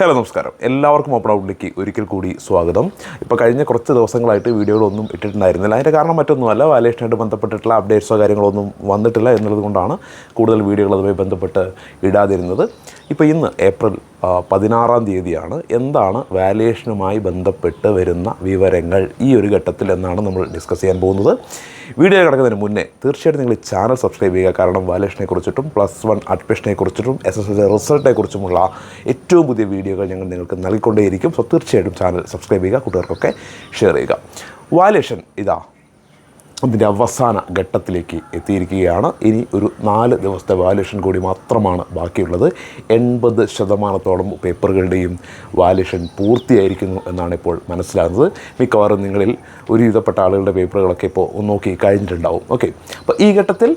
Hello നമസ്കാരം. എല്ലാവർക്കും open ഔട്ട്ലേക്ക് ഒരിക്കൽ കൂടി സ്വാഗതം. ഇപ്പോൾ കഴിഞ്ഞ കുറച്ച് ദിവസങ്ങളായിട്ട് വീഡിയോകളൊന്നും ഇട്ടിട്ടുണ്ടായിരുന്നില്ല. അതിന്റെ കാരണം മറ്റൊന്നുമല്ല വാലേഷനായിട്ട് ബന്ധപ്പെട്ടിട്ടുള്ള അപ്ഡേറ്റ്സോ കാര്യങ്ങളോ ഒന്നും വന്നിട്ടില്ല എന്നുള്ളത് കൊണ്ടാണ് കൂടുതൽ വീഡിയോകൾ അതുമായി ബന്ധപ്പെട്ട് ഇടാതിരുന്നത്. ഇപ്പോൾ ഇന്ന് ഏപ്രിൽ പതിനാറാം തീയതിയാണ്. എന്താണ് വാലുവേഷനുമായി ബന്ധപ്പെട്ട് വരുന്ന വിവരങ്ങൾ ഈ ഒരു ഘട്ടത്തിൽ എന്നാണ് നമ്മൾ ഡിസ്കസ് ചെയ്യാൻ പോകുന്നത്. വീഡിയോ കിടക്കുന്നതിന് മുന്നേ തീർച്ചയായിട്ടും നിങ്ങൾ ചാനൽ സബ്സ്ക്രൈബ് ചെയ്യുക. കാരണം വാലേഷനെ കുറിച്ചിട്ടും പ്ലസ് വൺ അഡ്മിഷനെ കുറിച്ചിട്ടും എസ് എസ് എൽ സി റിസൾട്ടിനെ കുറിച്ചുമുള്ള ഏറ്റവും പുതിയ വീഡിയോകൾ ഞങ്ങൾ നിങ്ങൾക്ക് നൽകിക്കൊണ്ടേയിരിക്കും. സോ തീർച്ചയായിട്ടും ചാനൽ സബ്സ്ക്രൈബ് ചെയ്യുക കൂട്ടുകാർക്കൊക്കെ ഷെയർ ചെയ്യുക. വാലേഷൻ ഇതാ. അതിന്റെ അവസാന ഘട്ടത്തിലേക്ക് എത്തിയിരിക്കുകയാണ്. ഇനി ഒരു നാല് ദിവസത്തെ വാല്യുവേഷൻ കൂടി മാത്രമാണ് ബാക്കിയുള്ളത്. എൺപത് ശതമാനത്തോളം പേപ്പറുകളുടെയും വാല്യുവേഷൻ പൂർത്തിയായിരിക്കുന്നു എന്നാണ് ഇപ്പോൾ മനസ്സിലാകുന്നത്. മിക്കവാറും നിങ്ങളിൽ ഒരുവിധപ്പെട്ട ആളുകളുടെ പേപ്പറുകളൊക്കെ ഇപ്പോൾ നോക്കി കഴിഞ്ഞിട്ടുണ്ടാവും. ഓക്കെ അപ്പോൾ ഈ ഘട്ടത്തിൽ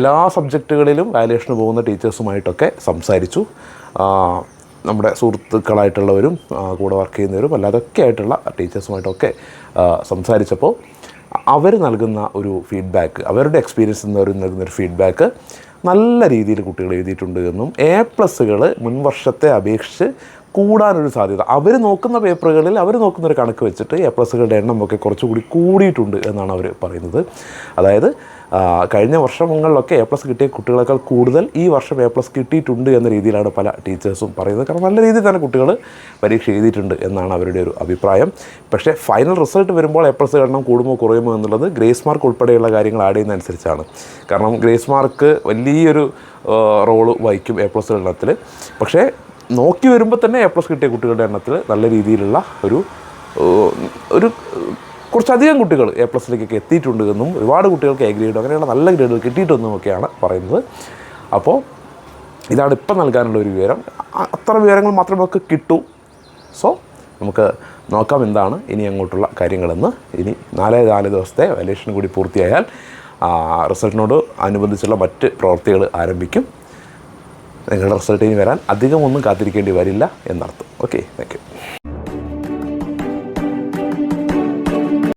എല്ലാ സബ്ജക്റ്റുകളിലും വാല്യുവേഷന് പോകുന്ന ടീച്ചേഴ്സുമായിട്ടൊക്കെ സംസാരിച്ചു. നമ്മുടെ സുഹൃത്തുക്കളായിട്ടുള്ളവരും കൂടെ വർക്ക് ചെയ്യുന്നവരും അല്ലാതൊക്കെ ആയിട്ടുള്ള ടീച്ചേഴ്സുമായിട്ടൊക്കെ സംസാരിച്ചപ്പോൾ അവർ നൽകുന്ന ഒരു ഫീഡ്ബാക്ക് അവരുടെ എക്സ്പീരിയൻസ് നിന്ന് അവർ നൽകുന്ന ഒരു ഫീഡ്ബാക്ക് നല്ല രീതിയിൽ കുട്ടികൾ എഴുതിയിട്ടുണ്ട് എന്നും എ പ്ലസ്സുകൾ മുൻവർഷത്തെ അപേക്ഷിച്ച് കൂടാനൊരു സാധ്യത. അവർ നോക്കുന്ന പേപ്പറുകളിൽ അവർ നോക്കുന്ന ഒരു കണക്ക് വെച്ചിട്ട് എ പ്ലസ്സുകളുടെ എണ്ണം ഒക്കെ കുറച്ചുകൂടി കൂടിയിട്ടുണ്ട് എന്നാണ് അവർ പറയുന്നത്. അതായത് കഴിഞ്ഞ വർഷങ്ങളിലൊക്കെ എ പ്ലസ് കിട്ടിയ കുട്ടികളെക്കാൾ കൂടുതൽ ഈ വർഷം എ പ്ലസ് കിട്ടിയിട്ടുണ്ട് എന്ന രീതിയിലാണ് പല ടീച്ചേഴ്സും പറയുന്നത്. കാരണം നല്ല രീതിയിൽ തന്നെ കുട്ടികൾ പരീക്ഷ എഴുതിയിട്ടുണ്ട് എന്നാണ് അവരുടെ ഒരു അഭിപ്രായം. പക്ഷേ ഫൈനൽ റിസൾട്ട് വരുമ്പോൾ എ പ്ലസ് എണ്ണം കൂടുമോ കുറയുമോ എന്നുള്ളത് ഗ്രേസ് മാർക്ക് ഉൾപ്പെടെയുള്ള കാര്യങ്ങൾ ആഡ് ചെയ്യുന്നതനുസരിച്ചാണ്. കാരണം ഗ്രേസ് മാർക്ക് വലിയൊരു റോൾ വഹിക്കും എ പ്ലസ് എണ്ണത്തിൽ പക്ഷേ നോക്കി വരുമ്പോൾ തന്നെ എ പ്ലസ് കിട്ടിയ കുട്ടികളുടെ എണ്ണത്തിൽ നല്ല രീതിയിലുള്ള ഒരു ഒരു കുറച്ചധികം കുട്ടികൾ എ പ്ലസിലേക്കൊക്കെ എത്തിയിട്ടുണ്ട് എന്നും ഒരുപാട് കുട്ടികൾക്ക് എ ഗ്രേഡും അങ്ങനെയുള്ള നല്ല ഗ്രേഡുകൾ കിട്ടിയിട്ടുണ്ടെന്നും ഒക്കെയാണ് പറയുന്നത്. അപ്പോൾ ഇതാണ് ഇപ്പം നൽകാനുള്ള ഒരു വിവരം. അത്ര വിവരങ്ങൾ മാത്രമേ നമുക്ക് കിട്ടൂ. സോ നമുക്ക് നോക്കാം എന്താണ് ഇനി അങ്ങോട്ടുള്ള കാര്യങ്ങളെന്ന്. ഇനി നാലേ നാല് ദിവസത്തെ വാലേഷൻ കൂടി പൂർത്തിയായാൽ റിസൾട്ടിനോട് അനുബന്ധിച്ചുള്ള മറ്റ് പ്രവൃത്തികൾ ആരംഭിക്കും. നിങ്ങളുടെ റിസൾട്ട് ഇനി വരാൻ അധികമൊന്നും കാത്തിരിക്കേണ്ടി വരില്ല എന്നർത്ഥം. Okay thank